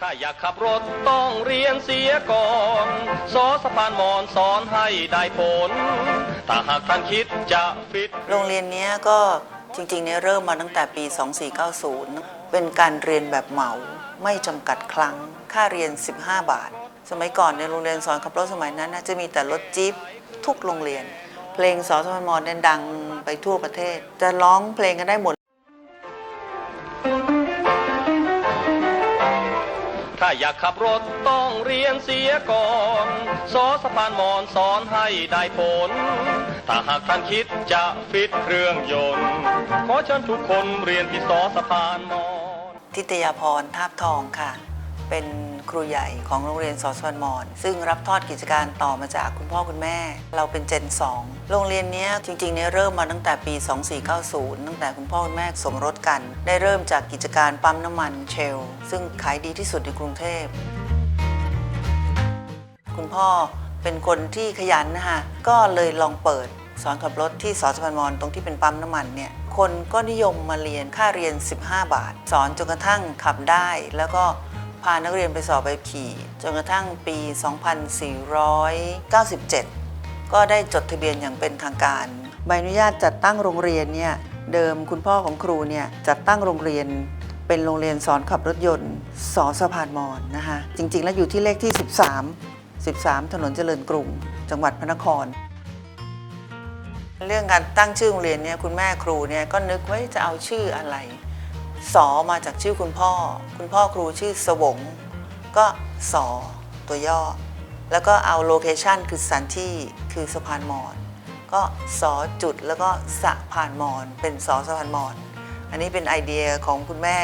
ถ้าอยากขับรถต้องเรียนเสียก่อนสอสะพานมอนสอนให้ได้ผล ถ้าหากท่านคิดจะฟิต โรงเรียนเนี้ยก็จริงๆเนี่ยเริ่มมาตั้งแต่ปี 2490 เป็นการเรียนแบบเหมาไม่จำกัดครั้ง ค่าเรียน 15 บาท สมัยก่อนในโรงเรียนสอนขับรถสมัยนั้นนะจะมีแต่รถจี๊ปทุกโรงเรียน เพลงสอสมมเนี่ยดังไปทั่วประเทศ จะร้องเพลงกันได้หมด อยากขับรถต้องเรียนเสียก่อนสอสะพานมอนสอนให้ได้ผล ถ้าหากท่านคิดจะฟิตเครื่องยนต์ ขอเชิญทุกคนเรียนที่สอสะพานมอน ทิตยาพรทาบทองค่ะ เป็นครูใหญ่ของโรงเรียนสอสวนมอนซึ่งรับทอดกิจการต่อมาจากคุณพ่อคุณแม่ เราเป็นเจน 2 โรงเรียนนี้จริงๆเนี่ยเริ่มมาตั้งแต่ปี 2490 ตั้งแต่คุณพ่อคุณแม่สมรสกัน ได้เริ่มจากกิจการปั๊มน้ำมันเชล ซึ่งขายดีที่สุดในกรุงเทพ คุณพ่อเป็นคนที่ขยันนะคะก็เลยลองเปิดสอนขับรถที่สอนสะพานมอนตรงที่เป็นปั๊มน้ำมันเนี่ยคนก็นิยมมาเรียนค่าเรียน 15 บาท สอนจนกระทั่งขับได้แล้วก็ พานักเรียนไปสอบใบขี่ จนกระทั่งปี 2497 ก็ได้จดทะเบียนอย่างเป็นทางการ ใบอนุญาตจัดตั้งโรงเรียนเนี่ยเดิมคุณพ่อของครูเนี่ยจัดตั้งโรงเรียนเป็นโรงเรียนสอนขับรถยนต์สอสะพานมอนนะคะจริง ๆ แล้วอยู่ที่เลขที่ 13 13 ถนนเจริญกรุง จังหวัดพระนคร เรื่องการตั้งชื่อโรงเรียนเนี่ยคุณแม่ครูเนี่ยก็นึกไว่าจะเอาชื่ออะไร สอมาจากชื่อคุณพ่อ คุณพ่อครูชื่อสวง ก็สอตัวย่อ แล้วก็เอาโลเคชันคือสถานที่คือสะพานมอนก็สอจุดแล้วก็สะพานมอนเป็นสอสะพานมอนอันนี้เป็นไอเดียของคุณแม่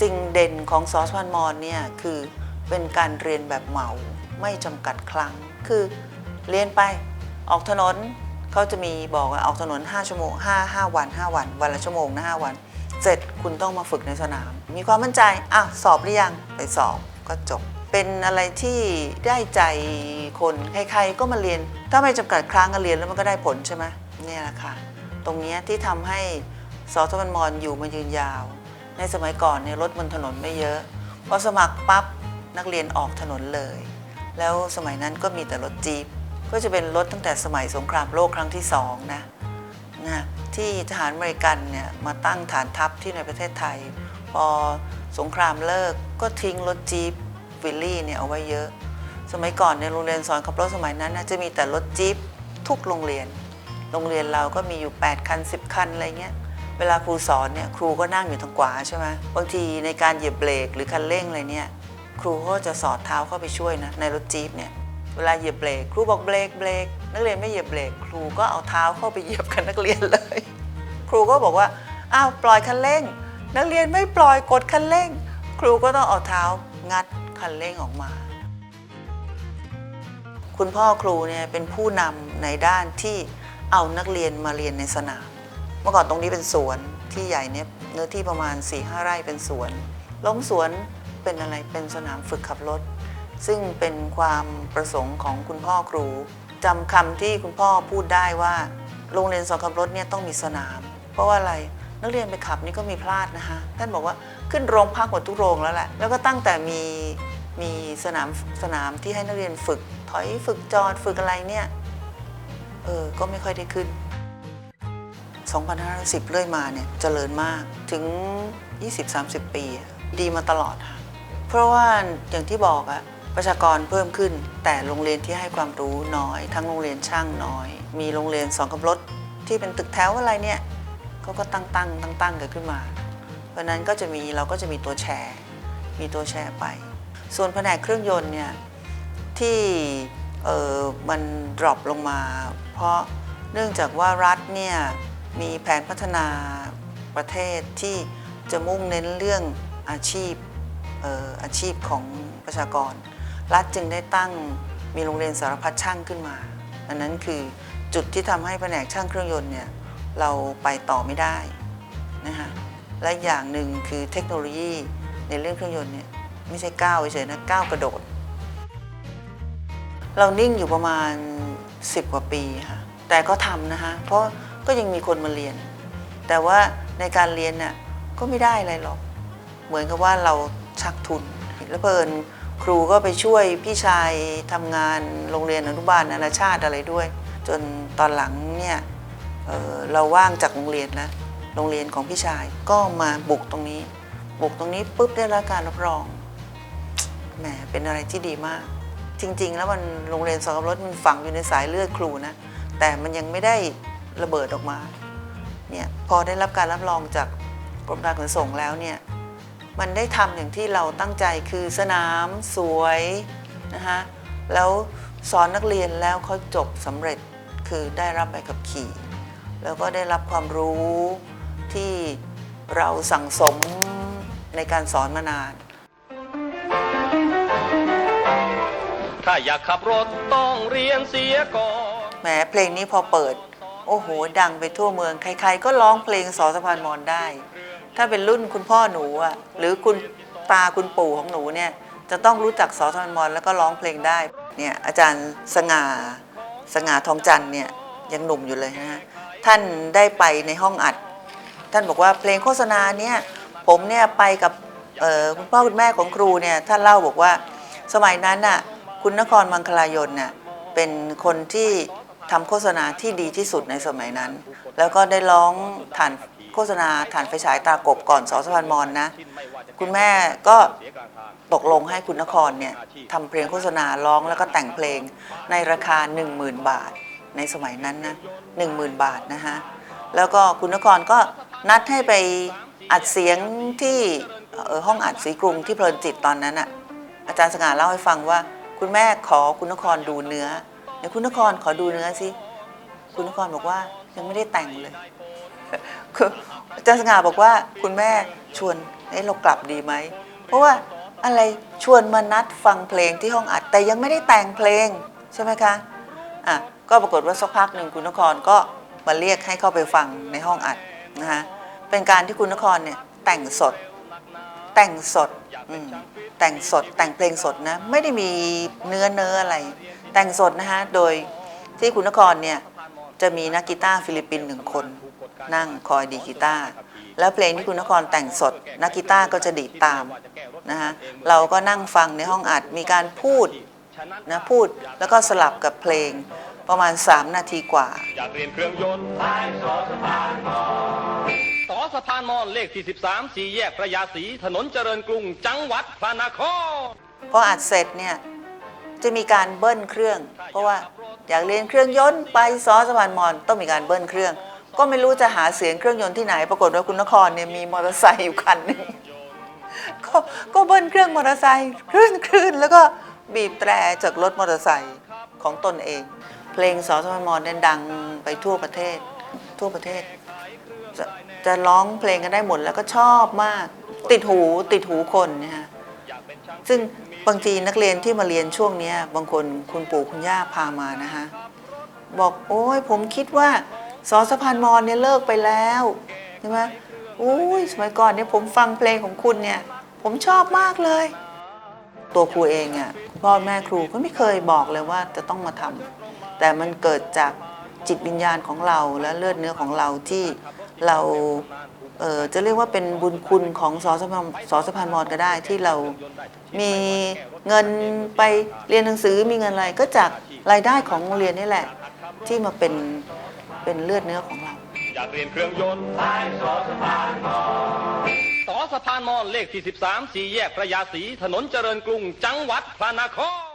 สิ่งเด่นของสอสะพานมอนเนี่ยคือเป็นการเรียนแบบเหมาไม่จำกัดครั้ง คือเรียนไปออกถนนเขาจะมีบอกว่าออกถนน 5 ชั่วโมง 5 5 วัน 5 วัน วันละชั่วโมงนะ5วัน เสร็จคุณต้องมาฝึกในสนาม มีความมั่นใจ อะ สอบหรือยัง ไปสอบก็จบ เป็นอะไรที่ได้ใจคนใครๆก็มาเรียน ถ้าไม่จำกัดครั้งก็เรียนแล้วมันก็ได้ผลใช่ไหมนี่แหละค่ะ ตรงนี้ที่ทำให้สอทมันมอนอยู่มายืนยาว ในสมัยก่อนเนี่ยรถบนถนนไม่เยอะ พอสมัครปั๊บนักเรียนออกถนนเลย แล้วสมัยนั้นก็มีแต่รถจี๊ปก็จะเป็นรถตั้งแต่สมัยสงครามโลกครั้งที่สองนะ นะที่ทหารอเมริกันเนี่ยมาตั้งฐานทัพที่ในประเทศไทย พอสงครามเลิกก็ทิ้งรถจี๊ปวิลลี่เนี่ยเอาไว้เยอะ สมัยก่อนในโรงเรียนสอนขับรถสมัยนั้นนะจะมีแต่รถจี๊ปทุกโรงเรียน โรงเรียนเราก็มีอยู่ 8 คัน 10 คันอะไรเงี้ยเวลาครูสอนเนี่ยครูก็นั่งอยู่ทางขวาใช่ไหมบางทีในการเหยียบเบรกหรือคันเร่งอะไรเนี่ยครูก็จะสอดเท้าเข้าไปช่วยนะในรถจี๊ปเนี่ยเวลาเหยียบเบรกครูบอกเบรกเบรก นักเรียนไม่เหยียบเบรกครูก็เอาเท้าเข้าไปเหยียบกับนักเรียนเลย ครูก็บอกว่าอ้าวปล่อยคันเร่ง นักเรียนไม่ปล่อยกดคันเร่ง ครูก็ต้องเอาเท้างัดคันเร่งออกมา คุณพ่อครูเนี่ยเป็นผู้นำในด้านที่เอานักเรียนมาเรียนในสนาม เมื่อก่อนตรงนี้เป็นสวนที่ใหญ่เนี่ยเนื้อที่ประมาณ4ี่ห้าไร่เป็นสวนล้มสวนเป็นอะไรเป็นสนามฝึกขับรถ ซึ่งเป็นความประสงค์ของคุณพ่อครู จำคำที่คุณพ่อพูดได้ว่า โรงเรียนสอนขับรถเนี่ยต้องมีสนาม เพราะว่าอะไรนักเรียนไปขับนี่ก็มีพลาดนะคะท่านบอกว่าขึ้นโรงพักหมดทุกโรงแล้วแหละแล้วก็ตั้งแต่มีมีสนามสนามที่ให้นักเรียนฝึก ถอยฝึกจอดฝึกอะไรเนี่ยเออก็ไม่ค่อยได้ขึ้น 2510 เรื่อยมาเนี่ยเจริญมากถึง 20-30 ปี ดีมาตลอดค่ะเพราะว่าอย่างที่บอกอะ ประชากรเพิ่มขึ้น แต่โรงเรียนที่ให้ความรู้น้อย ทั้งโรงเรียนช่างน้อย มีโรงเรียนสอนขับรถที่เป็นตึกแถวอะไรเนี่ยเขาก็ตั้งตั้งตั้งตั้งกันขึ้นมา เพราะนั้นก็จะมีเราก็จะมีตัวแชร์ มีตัวแชร์ไป ส่วนแผนกเครื่องยนต์เนี่ยที่เออมันดรอปลงมา เพราะเนื่องจากว่ารัฐเนี่ยมีแผนพัฒนาประเทศที่จะมุ่งเน้นเรื่องอาชีพอออาชีพของประชากร รัฐจึงได้ตั้งมีโรงเรียนสารพัดช่างขึ้นมาอันนั้นคือจุดที่ทำให้แผนกช่างเครื่องยนต์เนี่ยเราไปต่อไม่ได้นะคะและอย่างหนึ่งคือเทคโนโลยีในเรื่องเครื่องยนต์เนี่ยไม่ใช่ก้าวเฉยๆนะก้าวกระโดด เรานิ่งอยู่ประมาณ 10 กว่าปีค่ะแต่ก็ทำนะคะเพราะก็ยังมีคนมาเรียน แต่ว่าในการเรียนน่ะก็ไม่ได้อะไรหรอก เหมือนกับว่าเราชักทุนแล้วเพลิน ครูก็ไปช่วยพี่ชายทำงานโรงเรียนอนุบาลนานาชาติอะไรด้วย จนตอนหลังเนี่ยเเราว่างจากโรงเรียนแล้วโรงเรียนของพี่ชายก็มาบุกตรงนี้ บุกตรงนี้ปุ๊บได้รับการรับรองแหมเป็นอะไรที่ดีมาก จริง ๆ แล้วมันโรงเรียนสอนขับรถมันฝังอยู่ในสายเลือดครูนะแต่มันยังไม่ได้ระเบิดออกมาเนี่ยพอได้รับการรับรองจากกรมการขนส่งแล้วเนี่ย มันได้ทำอย่างที่เราตั้งใจคือสนามสวยนะคะแล้วสอนนักเรียนแล้วเขาจบสำเร็จคือได้รับใบขับขี่ แล้วก็ได้รับความรู้ที่เราสั่งสมในการสอนมานาน ถ้าอยากขับรถต้องเรียนเสียก่อนแหมเพลงนี้พอเปิด โอ้โห ดังไปทั่วเมืองใครๆ ก็ร้องเพลงสอสะพานมอนได้ ถ้าเป็นรุ่นคุณพ่อหนูอะหรือคุณตาคุณปู่ของหนูเนี่ยจะต้องรู้จักสอสะพานมอนแล้วก็ร้องเพลงได้เนี่ยอาจารย์สง่าสง่าทองจันเนี่ยยังหนุ่มอยู่เลยนะฮะท่านได้ไปในห้องอัด ท่านบอกว่าเพลงโฆษณาเนี่ยผมเนี่ยไปกับคุณพ่อคุณแม่ของครูเนี่ยท่านเล่าบอกว่าสมัยนั้นน่ะคุณนครมังคลายนน่ะเป็นคนที่ ทำโฆษณาที่ดีที่สุดในสมัยนั้น แล้วก็ได้ร้องฐานโฆษณาฐานไฟฉายตากบก่อนสอสะพานมอนนะ คุณแม่ก็ตกลงให้คุณนครเนี่ยทำเพลงโฆษณาร้องแล้วก็แต่งเพลงในราคา 10,000 บาทในสมัยนั้นนะ10,000 บาทนะฮะ แล้วก็คุณนครก็นัดให้ไปอัดเสียงที่เออห้องอัดสีกรุงที่เพลินจิตตอนนั้นอะอาจารย์สง่าเล่าให้ฟังว่า คุณแม่ขอคุณนครดูเนื้อ เดี๋ยวคุณนครขอดูเนื้อสิคุณนครบอกว่ายังไม่ได้แต่งเลยคืออาจารย์สง่าบอกว่าคุณแม่ชวนเอ้เรากลับดีไหม เพราะว่าอะไรชวนมานัดฟังเพลงที่ห้องอัดแต่ยังไม่ได้แต่งเพลงใช่ไหมคะอะก็ปรากฏว่าสักพักหนึ่งคุณนครก็มาเรียกให้เข้าไปฟังในห้องอัดนะคะเป็นการที่คุณนครเนี่ยแต่งสดแต่งสดแต่งสดแต่งเพลงสดนะ ไม่ได้มีเนื้อเนื้ออะไร แต่งสดนะคะโดยที่คุณนครเนี่ยจะมีนักกีตาร์ฟิลิปปินส์หนึ่งคน นั่งคอยดีดกีตาร์แล้วเพลงที่คุณนครแต่งสด นักกีตาร์ก็จะดีดตามนะคะเราก็นั่งฟังในห้องอัดมีการพูดนะพูดแล้วก็สลับกับเพลงประมาณ 3 นาทีกว่าอยากเรียนเครื่องยนต์สายสอสะพานมอนสอสะพานมอนเลขที่13สี่แยกพระยาศรีถนนเจริญกรุงจังหวัดพระนครพออัดเสร็จเนี่ย จะมีการเบิ้ลเครื่อง เพราะว่าอยากเรียนเครื่องยนต์ไปซอสะพานมอนต้องมีการเบิ้ลเครื่อง ก็ไม่รู้จะหาเสียงเครื่องยนต์ที่ไหน ปรากฏว่าคุณนครเนี่ยมีมอเตอร์ไซค์อยู่คันหนึ่งก็ก็เบิ้ลเครื่องมอเตอร์ไซค์คลื่นคลื่นแล้วก็บีบแตรจากรถมอเตอร์ไซค์ของตนเอง เพลงสอสะพานมอนเนี่ยดังไปทั่วประเทศ ทั่วประเทศจะจะร้องเพลงกันได้หมดแล้วก็ชอบมาก ติดหูติดหูคนนี่ยฮะซึ่ง บางทีนักเรียนที่มาเรียนช่วงนี้บางคนคุณปู่คุณย่าพามานะคะบอกโอ้ยผมคิดว่าสอสะพานมอนเนี่ยเลิกไปแล้วใช่ไหมโอ้ยสมัยก่อนเนี่ยผมฟังเพลงของคุณเนี่ย ผมชอบมากเลย ตัวครูเองอะพ่อแม่ครูก็ไม่เคยบอกเลยว่าจะต้องมาทำแต่มันเกิดจากจิตวิญญาณของเราและเลือดเนื้อของเราที่เรา จะเรียกว่าเป็นบุญคุณของสอสพานสอสพานมอนก็ได้ที่เรามีเงินไปเรียนหนังสือมีเงินอะไรก็จากรายได้ของโรงเรียนนี่แหละ ที่มาเป็นเป็นเลือดเนื้อของเราอยากเรียนเครื่องยนต์สายสอสพานมอนสอสพานมอนเลขที่ 13 สี่แยกพระยาศรีถนนเจริญกรุงจังหวัดพระนคร